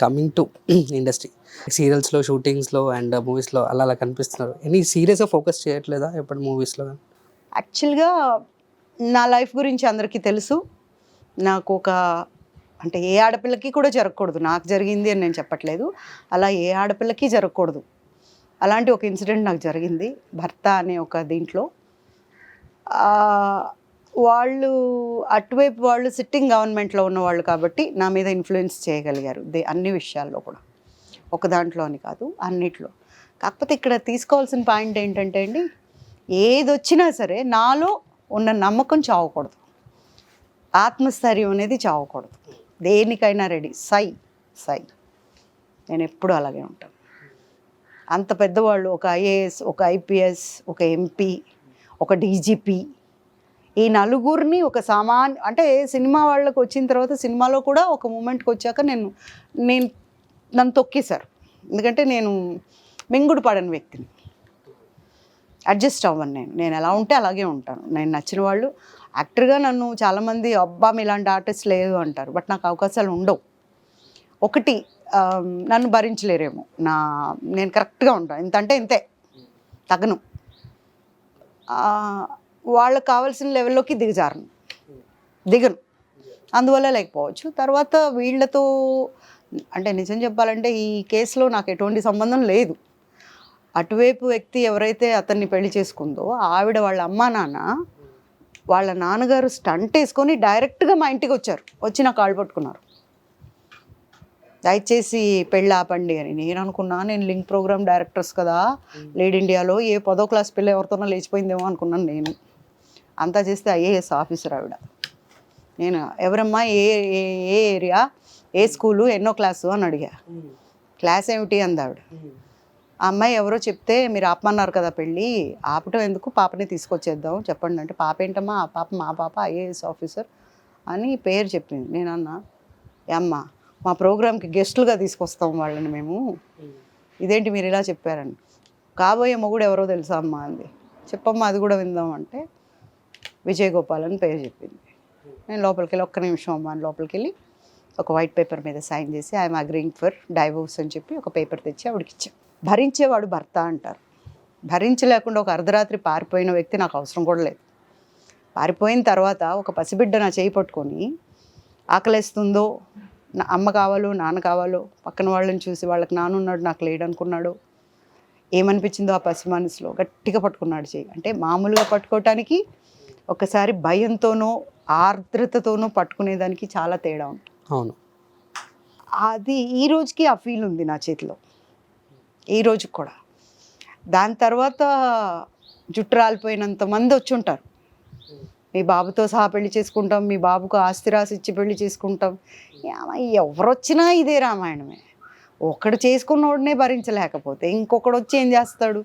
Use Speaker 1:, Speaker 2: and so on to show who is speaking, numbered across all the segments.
Speaker 1: Coming to industry సీరియల్స్లో షూటింగ్స్లో and మూవీస్లో అలా అలా కనిపిస్తున్నారు. ఎనీ సీరియస్గా ఫోకస్ చేయట్లేదా ఎప్పుడు మూవీస్లో
Speaker 2: యాక్చువల్గా నా లైఫ్ గురించి అందరికీ తెలుసు. నాకు ఒక అంటే ఏ ఆడపిల్లకి కూడా జరగకూడదు. నాకు జరిగింది అని నేను చెప్పట్లేదు. అలా ఏ ఆడపిల్లకి జరగకూడదు. అలాంటి ఒక ఇన్సిడెంట్ నాకు జరిగింది. భర్త అనే ఒక దీంట్లో. వాళ్ళు అటువైపు వాళ్ళు సిట్టింగ్ గవర్నమెంట్లో ఉన్న వాళ్ళు కాబట్టి నా మీద ఇన్ఫ్లుయెన్స్ చేయగలిగారు. దే అన్ని విషయాల్లో కూడా. ఒక దాంట్లో అని కాదు అన్నిట్లో. కాకపోతే ఇక్కడ తీసుకోవాల్సిన పాయింట్ ఏంటంటే అండి ఏది వచ్చినా సరే నాలో ఉన్న నమ్మకం చావకూడదు. ఆత్మస్థైర్యం అనేది చావకూడదు. దేనికైనా రెడీ సై సై. నేను ఎప్పుడూ అలాగే ఉంటాను. అంత పెద్దవాళ్ళు ఒక ఐఏఎస్ ఒక ఐపీఎస్ ఒక ఎంపీ ఒక డీజీపీ ఈ నలుగురిని ఒక సామాన్ అంటే సినిమా వాళ్ళకి వచ్చిన తర్వాత సినిమాలో కూడా ఒక మూమెంట్కి వచ్చాక నేను నేను నన్ను తొక్కేశారు. ఎందుకంటే నేను మింగుడు పడని వ్యక్తిని. అడ్జస్ట్ అవ్వను నేను. నేను ఎలా ఉంటే అలాగే ఉంటాను. నేను నచ్చిన వాళ్ళు. యాక్టర్గా నన్ను చాలామంది అబ్బా ఇలాంటి ఆర్టిస్ట్ లేదు అంటారు. బట్ నాకు అవకాశాలు ఉండవు. ఒకటి నన్ను భరించలేరేమో. నా నేను కరెక్ట్గా ఉంటాను ఇంత అంటే ఇంతే. తగను. వాళ్ళకి కావాల్సిన లెవెల్లోకి దిగజారను. దిగను. అందువల్ల లేకపోవచ్చు. తర్వాత వీళ్ళతో అంటే నిజం చెప్పాలంటే ఈ కేసులో నాకు ఎటువంటి సంబంధం లేదు. అటువైపు వ్యక్తి ఎవరైతే అతన్ని పెళ్ళి చేసుకుందో ఆవిడ వాళ్ళ అమ్మా నాన్న వాళ్ళ నాన్నగారు స్టంట్ వేసుకొని డైరెక్ట్గా మా ఇంటికి వచ్చారు. వచ్చి నా కాళ్ళు పట్టుకున్నారు. దయచేసి పెళ్ళి ఆపండి అని. నేను అనుకున్నా నేను లింక్ ప్రోగ్రామ్ డైరెక్టర్స్ కదా. లీడ్ ఇండియాలో ఏ పదో క్లాస్ పిల్ల ఎవరితోనో లేచిపోయిందేమో అనుకున్నాను నేను. అంతా చేస్తే ఐఏఎస్ ఆఫీసర్ ఆవిడ. నేను ఎవరమ్మా ఏ ఏ ఏ ఏరియా? ఏ స్కూలు? ఎన్నో క్లాసు? అని అడిగా. క్లాస్ ఏమిటి? అంది ఆవిడ. ఆ అమ్మాయి ఎవరో చెప్తే మీరు ఆపమన్నారు కదా పెళ్ళి ఆపటం ఎందుకు? పాపని తీసుకొచ్చేద్దాం చెప్పండి అంటే పాప ఏంటమ్మా? ఆ పాప మా పాప ఐఏఎస్ ఆఫీసర్ అని పేరు చెప్పింది. నేను అన్నా అమ్మ మా ప్రోగ్రామ్కి గెస్టులుగా తీసుకొస్తాం వాళ్ళని మేము. ఇదేంటి మీరు ఇలా చెప్పారని? కాబోయే మొగుడు ఎవరో తెలుసా అమ్మా? అంది. చెప్పమ్మా అది కూడా విందాం అంటే విజయగోపాల్ అని పేరు చెప్పింది. నేను లోపలికి వెళ్ళి ఒక్క నిమిషం అమ్మా అని లోపలికి వెళ్ళి ఒక వైట్ పేపర్ మీద సైన్ చేసి ఐఎమ్ అగ్రింగ్ ఫర్ డైవోర్స్ అని చెప్పి ఒక పేపర్ తెచ్చి ఆవిడకి ఇచ్చాం. భరించేవాడు భర్త అంటారు. భరించలేకుండా ఒక అర్ధరాత్రి పారిపోయిన వ్యక్తి నాకు అవసరం కూడా లేదు. పారిపోయిన తర్వాత ఒక పసిబిడ్డ నా చేయి పట్టుకొని ఆకలేస్తుందో నా అమ్మ కావాలో నాన్న కావాలో పక్కన వాళ్ళని చూసి వాళ్ళకి నానున్నాడు నాకు లేడు అనుకున్నాడు ఏమనిపించిందో ఆ పసి మనసులో గట్టిగా పట్టుకున్నాడు చేయి. అంటే మామూలుగా పట్టుకోవటానికి ఒకసారి భయంతోనో ఆర్ద్రతతోనో పట్టుకునేదానికి చాలా తేడా ఉంటుంది.
Speaker 1: అవును.
Speaker 2: అది ఈ రోజుకి ఆ ఫీల్ ఉంది నా చేతిలో. ఈ రోజు కూడా. దాని తర్వాత జుట్టు రాలిపోయినంత మంది వచ్చి ఉంటారు. మీ బాబుతో సహా పెళ్ళి చేసుకుంటాం మీ బాబుకు ఆస్తి రాసి ఇచ్చి పెళ్ళి చేసుకుంటాం. ఏమ- ఎవరు వచ్చినా ఇదే రామాయణమే. ఒకడు చేసుకున్నోడనే భరించలేకపోతే ఇంకొకడు వచ్చి ఏం చేస్తాడు.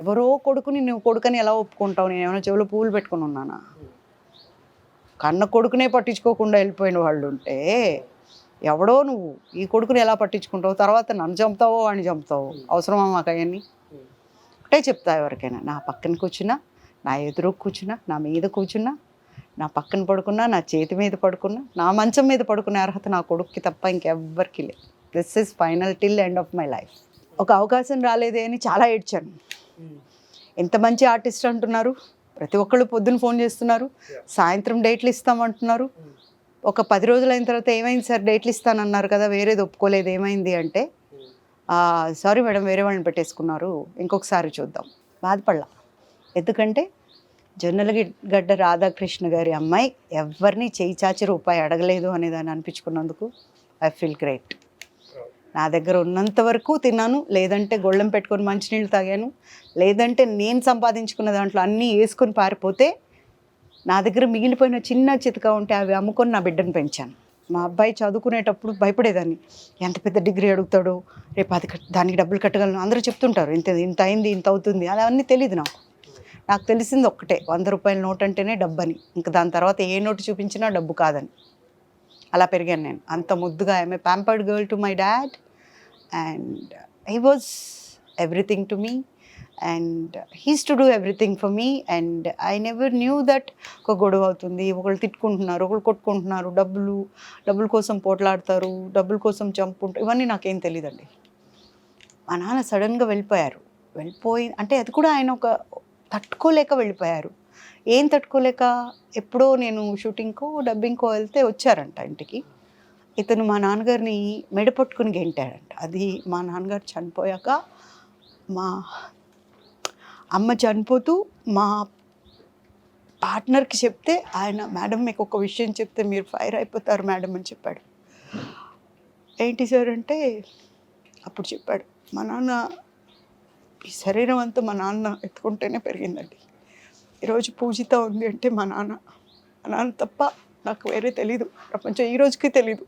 Speaker 2: ఎవరో కొడుకుని నువ్వు కొడుకుని ఎలా ఒప్పుకుంటావు? నేను ఏమైనా చెవిలో పువ్వులు పెట్టుకుని ఉన్నానా? కన్న కొడుకునే పట్టించుకోకుండా వెళ్ళిపోయిన వాళ్ళు ఉంటే ఎవడో నువ్వు ఈ కొడుకుని ఎలా పట్టించుకుంటావు? తర్వాత నన్ను చంపుతావో వాడిని చంపుతావు? అవసరమా మాకు అవన్నీ? ఒకటే చెప్తా ఎవరికైనా నా పక్కన కూర్చున్నా నా ఎదురు కూర్చున్నా నా మీద కూర్చున్నా నా పక్కన పడుకున్నా నా చేతి మీద పడుకున్నా నా మంచం మీద పడుకునే అర్హత నా కొడుక్కి తప్ప ఇంకెవ్వరికి లేదు. This is final till end of my life ఒక అవకాశం రాలేదే అని చాలా ఏడ్చాను. ఎంత మంచి ఆర్టిస్ట్ అంటున్నారు? ప్రతి ఒక్కళ్ళు పొద్దున్న ఫోన్ చేస్తున్నారు. సాయంత్రం డేట్లు ఇస్తామంటున్నారు ఒక పది రోజులు అయిన తర్వాత ఏమైంది సార్? డేట్లు ఇస్తానన్నారు కదా వేరేది ఒప్పుకోలేదు. ఏమైంది అంటే సారీ మేడం వేరే వాళ్ళని పెట్టేసుకున్నారు. ఇంకొకసారి చూద్దాం. బాధపడలా. ఎందుకంటే జొన్నలగడ్డ రాధాకృష్ణ గారి అమ్మాయి ఎవరిని చేయి చాచి రూపాయి అడగలేదు అనేదాన్ని అనిపించుకున్నందుకు ఐ ఫీల్ గ్రేట్ నా దగ్గర ఉన్నంత వరకు తిన్నాను. లేదంటే గొళ్ళెం పెట్టుకొని మంచినీళ్ళు తాగాను. లేదంటే నేను సంపాదించుకున్న దాంట్లో అన్నీ వేసుకొని పారిపోతే నా దగ్గర మిగిలిపోయిన చిన్న చితక ఉంటే అవి అమ్ముకొని నా బిడ్డను పెంచాను. మా అబ్బాయి చదువుకునేటప్పుడు భయపడేదాన్ని. ఎంత పెద్ద డిగ్రీ అడుగుతాడో రేపు అది దానికి డబ్బులు కట్టగలను. అందరూ చెప్తుంటారు ఇంత ఇంత అయింది ఇంత అవుతుంది. అలా అన్నీ తెలియదు నాకు. నాకు తెలిసింది ఒక్కటే వంద రూపాయల నోట్ అంటేనే డబ్బు అని ఇంకా దాని తర్వాత ఏ నోటు చూపించినా డబ్బు కాదని. అలా పెరిగాను నేను. అంత ముద్దుగా I'm a pampered girl to my dad and he was everything to me and he's to do everything for me and I never knew that ఒక గొడవ అవుతుంది. ఒకళ్ళు తిట్టుకుంటున్నారు ఒకళ్ళు కొట్టుకుంటున్నారు డబ్బులు డబ్బుల కోసం పోట్లాడతారు డబ్బుల కోసం చంపుకుంటారు ఇవన్నీ నాకేం తెలియదండి మా నాన్న సడన్గా వెళ్ళిపోయారు. వెళ్ళిపోయి అంటే అది కూడా ఆయన ఒక తట్టుకోలేక వెళ్ళిపోయారు. ఏం తట్టుకోలేక? ఎప్పుడో నేను షూటింగ్కో డబ్బింగ్కో వెళ్తే వచ్చారంట ఇంటికి. ఇతను మా నాన్నగారిని మెడ పట్టుకుని గెంటాడంట. అది మా నాన్నగారు చనిపోయాక మా అమ్మ చనిపోతూ మా పార్ట్నర్కి చెప్తే ఆయన మేడం మీకు ఒక విషయం చెప్తే మీరు ఫైర్ అయిపోతారు మేడం అని చెప్పాడు. ఏంటి సార్ అంటే అప్పుడు చెప్పాడు మా నాన్న ఈ శరీరం అంతా మా నాన్న ఎత్తుకుంటేనే పెరిగిందండి. ఈరోజు పూజిత ఉంది అంటే మా నాన్న మా నాన్న తప్ప నాకు వేరే తెలీదు. ప్రపంచం ఈ రోజుకి తెలీదు.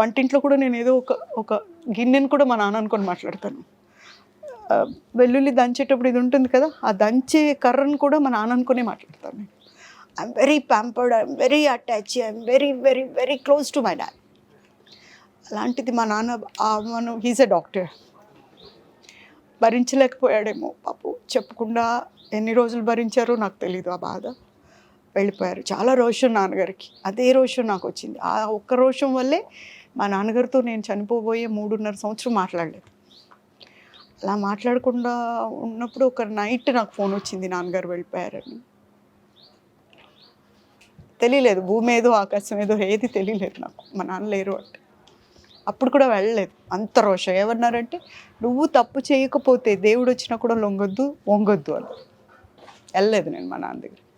Speaker 2: వంటింట్లో కూడా నేను ఏదో ఒక ఒక గిన్నెను కూడా మా నాన్న అనుకొని మాట్లాడతాను. వెల్లుల్లి దంచేటప్పుడు ఇది ఉంటుంది కదా ఆ దంచే కర్రను కూడా మా నాన్న అనుకునే మాట్లాడతాను నేను. I'm very pampered I'm very attach I'm very very very close to my dad అలాంటిది మా నాన్న మనం హీజ్ ఎ డాక్టర్ భరించలేకపోయాడేమో పాపు. చెప్పకుండా ఎన్ని రోజులు భరించారో నాకు తెలీదు ఆ బాధ. వెళ్ళిపోయారు. చాలా రోషం నాన్నగారికి. అదే రోషం నాకు వచ్చింది. ఆ ఒక్క రోషం వల్లే మా నాన్నగారితో నేను చనిపోబోయే మూడున్నర సంవత్సరం మాట్లాడలేదు. అలా మాట్లాడకుండా ఉన్నప్పుడు ఒక నైట్ నాకు ఫోన్ వచ్చింది నాన్నగారు వెళ్ళిపోయారని. తెలియలేదు భూమి ఏదో ఆకాశం ఏదో ఏది తెలియలేదు నాకు. మా నాన్న లేరు అంటే. అప్పుడు కూడా వెళ్ళలేదు. అంత రోషం. ఏమన్నారంటే నువ్వు తప్పు చేయకపోతే దేవుడు వచ్చినా కూడా లొంగొద్దు వంగొద్దు అని. వెళ్ళలేదు నేను మా నాన్న దగ్గర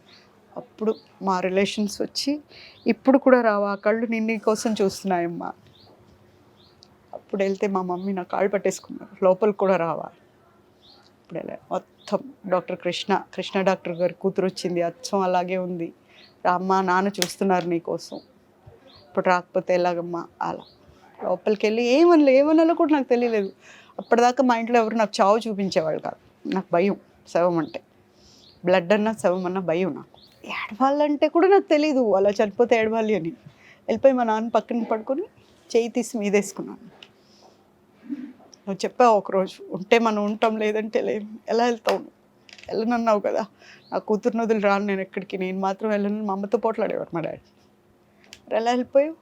Speaker 2: అప్పుడు మా రిలేషన్స్ వచ్చి ఇప్పుడు కూడా రావా? కళ్ళు నిన్ను కోసం చూస్తున్నాయమ్మా. అప్పుడు వెళ్తే మా మమ్మీ నా కాళ్ళు పట్టేసుకున్నారు. లోపలికి కూడా రావా? ఇప్పుడు వెళ్ళా. మొత్తం డాక్టర్ కృష్ణ కృష్ణ డాక్టర్ గారి కూతురు వచ్చింది. అచ్చం అలాగే ఉంది. రామ్మ నాన్న చూస్తున్నారు నీ కోసం. ఇప్పుడు రాకపోతే ఎలాగమ్మా? అలా. లోపలికి వెళ్ళి ఏమనలే ఏమనాలో కూడా నాకు తెలియలేదు. అప్పటిదాకా మా ఇంట్లో ఎవరు నాకు చావు చూపించేవాళ్ళు కాదు. నాకు భయం శవం అంటే. బ్లడ్ అన్నా శవం అన్నా భయం నాకు. ఏడవాలంటే కూడా నాకు తెలియదు అలా చనిపోతే ఏడవాలి అని. వెళ్ళిపోయి మా నాన్న పక్కన పడుకొని చేయి తీసి మీదేసుకున్నాను. నువ్వు చెప్పావు ఒకరోజు ఉంటే మనం ఉంటాం లేదంటే లేము ఎలా వెళ్తావు వెళ్ళనన్నావు కదా. నా కూతురు నదులు రాను నేను ఎక్కడికి? నేను మాత్రం వెళ్ళను. మా అమ్మతో పోట్లాడేవారు మా డాడీ. మరి ఎలా వెళ్ళిపోయావు?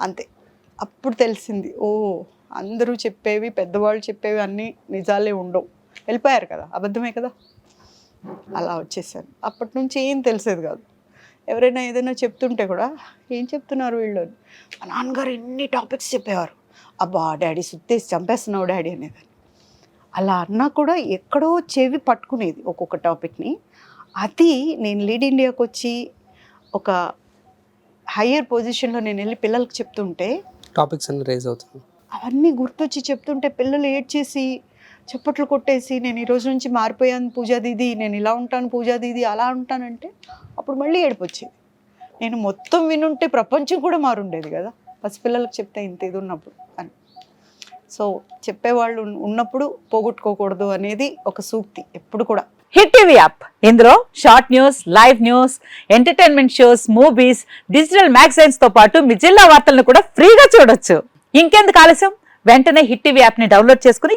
Speaker 2: అంతే. అప్పుడు తెలిసింది ఓ అందరూ చెప్పేవి పెద్దవాళ్ళు చెప్పేవి అన్నీ నిజాలే ఉండవు. వెళ్ళిపోయారు కదా అబద్ధమే కదా? అలా వచ్చేసాను. అప్పటి నుంచి ఏం తెలిసేది కాదు. ఎవరైనా ఏదైనా చెప్తుంటే కూడా ఏం చెప్తున్నారు వీళ్ళు? అని. మా నాన్నగారు ఎన్ని టాపిక్స్ చెప్పేవారు. అబ్బా డాడీ సుత్తేసి చంపేస్తున్నావు డాడీ అనేదాన్ని. అలా అన్నా కూడా ఎక్కడో చెవి పట్టుకునేది ఒక్కొక్క టాపిక్ని. అది నేను లీడ్ ఇండియాకి వచ్చి ఒక హయ్యర్ పొజిషన్లో నేను వెళ్ళి పిల్లలకి చెప్తుంటే
Speaker 1: టాపిక్స్ అన్ని రేజ్ అవుతుంది
Speaker 2: అవన్నీ గుర్తొచ్చి చెప్తుంటే పిల్లలు ఏడ్చేసి చప్పట్లు కొట్టేసి నేను ఈ రోజు నుంచి మారిపోయాను పూజా దీది నేను ఇలా ఉంటాను పూజా దీది అలా ఉంటానంటే అప్పుడు మళ్ళీ ఏడుపు వచ్చేది నేను మొత్తం వినుంటే ప్రపంచం కూడా మారుండేది కదా. పసిపిల్లలకు చెప్తే ఇంత ఇది ఉన్నప్పుడు అని. సో చెప్పేవాళ్ళు ఉన్నప్పుడు పోగొట్టుకోకూడదు అనేది ఒక సూక్తి ఎప్పుడు కూడా.
Speaker 3: Hit TV app. ఇందులో short news live news entertainment shows movies digital మ్యాగజైన్స్తో పాటు మీ జిల్లా వార్తలను కూడా ఫ్రీగా చూడొచ్చు. ఇంకెందుకు ఆలస్యం? వెంటనే హిట్ టీవీ యాప్ని డౌన్లోడ్ చేసుకుని